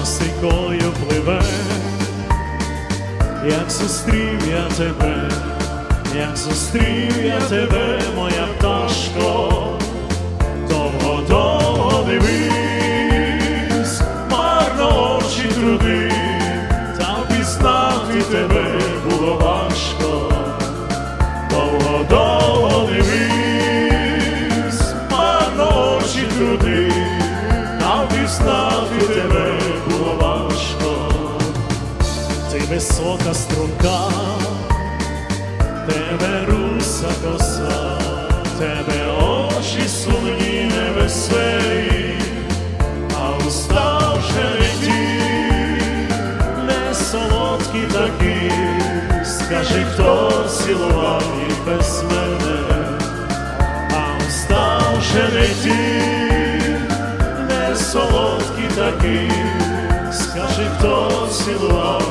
росикою пливе, як зустрів я тебе, як зустрів я тебе, моя пташко, довго довго дивись, марно очі труди, та впізнати тебе було важко, довго довго дивись, марно очі труди, та впізнати тебе висока струнка. Тебе руса коса, тебе очі сумні невеселі, а уста вже не ті, не солодкі такі, скажи, хто цілував їх без мене, а уста вже не ті, не солодкі такі, скажи, хто цілував